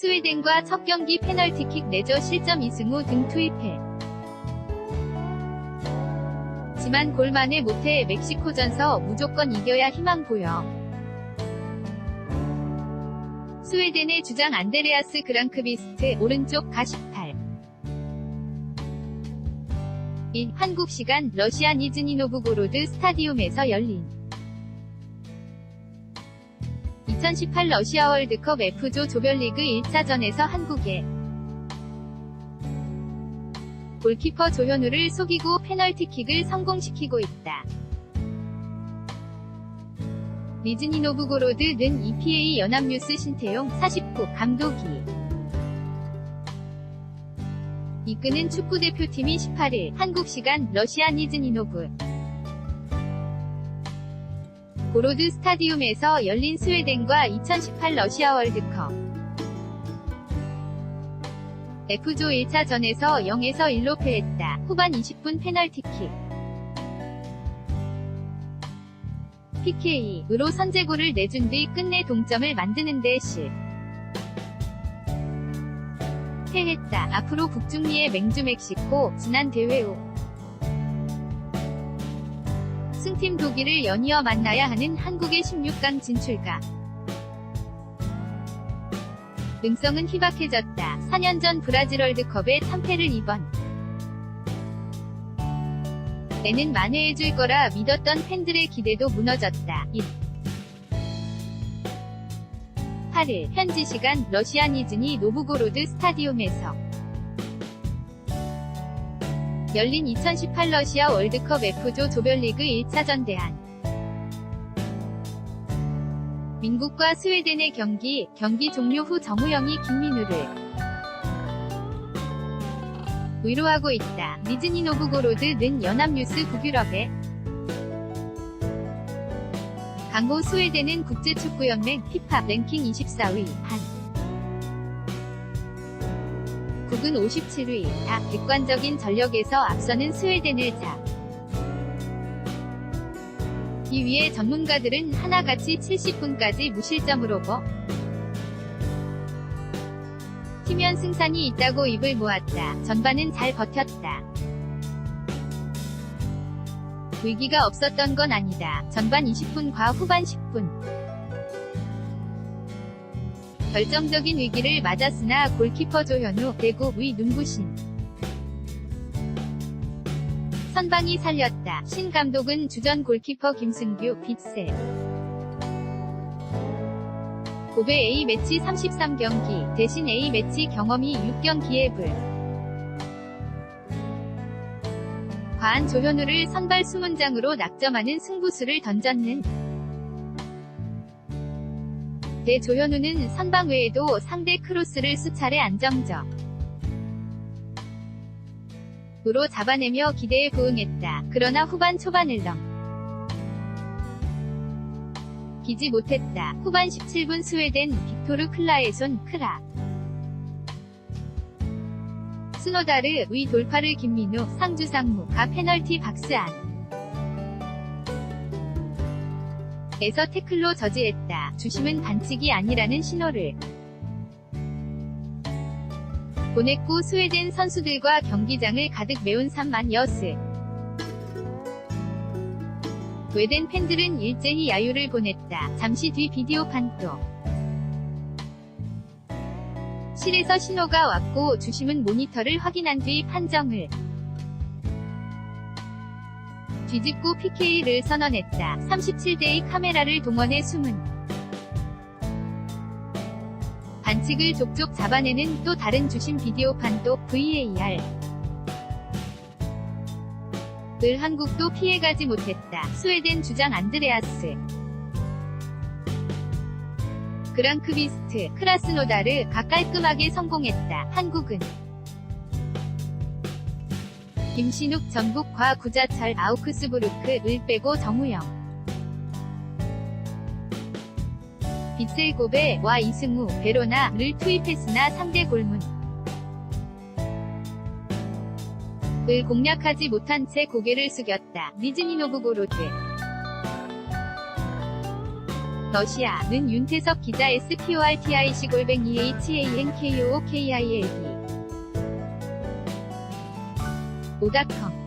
스웨덴과 첫 경기 페널티킥 내줘 실점 이승우 등 투입해. 지만 골만에 못해 멕시코전서 무조건 이겨야 희망 보여. 스웨덴의 주장 안데레아스 그랑크비스트 오른쪽 가 18 1. 한국 시간 러시아 니즈니 노브고로드 스타디움에서 열린 2018 러시아 월드컵 F조 조별리그 1차전에서 한국의 골키퍼 조현우를 속이고 페널티킥을 성공시키고 있다. 리즈니 노브고로드는 EPA 연합뉴스 신태용 49 감독이 이끄는 축구대표팀이 18일 한국 시간 러시아 니즈니노브 고로드 스타디움에서 열린 스웨덴과 2018 러시아 월드컵 F조 1차전에서 0에서 1로 패했다. 후반 20분 페널티킥 PK으로 선제골을 내준 뒤 끝내 동점을 만드는 데 실. 패했다. 앞으로 북중미의 맹주 멕시코, 지난 대회 후 승팀 독일을 연이어 만나야 하는 한국의 16강 진출가. 능성은 희박해졌다. 4년 전 브라질 월드컵에 3패를 입은 애는 만회해줄 거라 믿었던 팬들의 기대도 무너졌다. 1. 8일 현지 시간 러시아 니즈니 노브고로드 스타디움에서 열린 2018 러시아 월드컵 F조 조별리그 1차전 대한 민국과 스웨덴의 경기, 경기 종료 후 정우영이 김민우를 위로하고 있다. 니즈니 노브고로드는 연합뉴스 북유럽에 강호 스웨덴은 국제축구연맹 피파 랭킹 24위 한 국은 57위 다 객관적인 전력에서 앞서는 스웨덴을 자 2위의 전문가들은 하나같이 70분까지 무실점으로 버 팀연 승산이 있다고 입을 모았다. 전반은 잘 버텼다. 위기가 없었던 건 아니다. 전반 20분과 후반 10분. 결정적인 위기를 맞았으나 골키퍼 조현우, 대구 위 눈부신. 선방이 살렸다. 신 감독은 주전 골키퍼 김승규, 빗셀. 고베 A매치 33경기, 대신 A매치 경험이 6경기에 불. 과한 조현우를 선발 수문장으로 낙점하는 승부수를 던졌는 대 조현우는 선방 외에도 상대 크로스를 수차례 안정적 으로 잡아내며 기대에 부응했다. 그러나 후반 초반을 넘 기지 못했다. 후반 17분 스웨덴 빅토르 클라에손 크라 스노다르 위 돌파를 김민우 상주상무가 페널티 박스 안 에서 태클로 저지했다. 주심은 반칙이 아니라는 신호를 보냈고 스웨덴 선수들과 경기장을 가득 메운 3만 여스 외된 팬들은 일제히 야유를 보냈다. 잠시 뒤 비디오 판도. 실에서 신호가 왔고 주심은 모니터를 확인한 뒤 판정을 뒤집고 PK를 선언했다. 37대의 카메라를 동원해 숨은 반칙을 족족 잡아내는 또 다른 주심 비디오 판도 VAR 을 한국도 피해가지 못했다. 스웨덴 주장 안드레아스 그랑크비스트, 크라스노다르 각 깔끔하게 성공했다. 한국은 김신욱 전북과 구자철 아우크스부르크을 빼고 정우영. 빗셀고베와 이승우, 베로나를 투입했으나 상대 골문. 을 공략하지 못한 채 고개를 숙였다. 니즈니 노브고로드 러시아는 윤태석 기자 SPORTIC 골뱅이 HANKOOKILD 오닷컴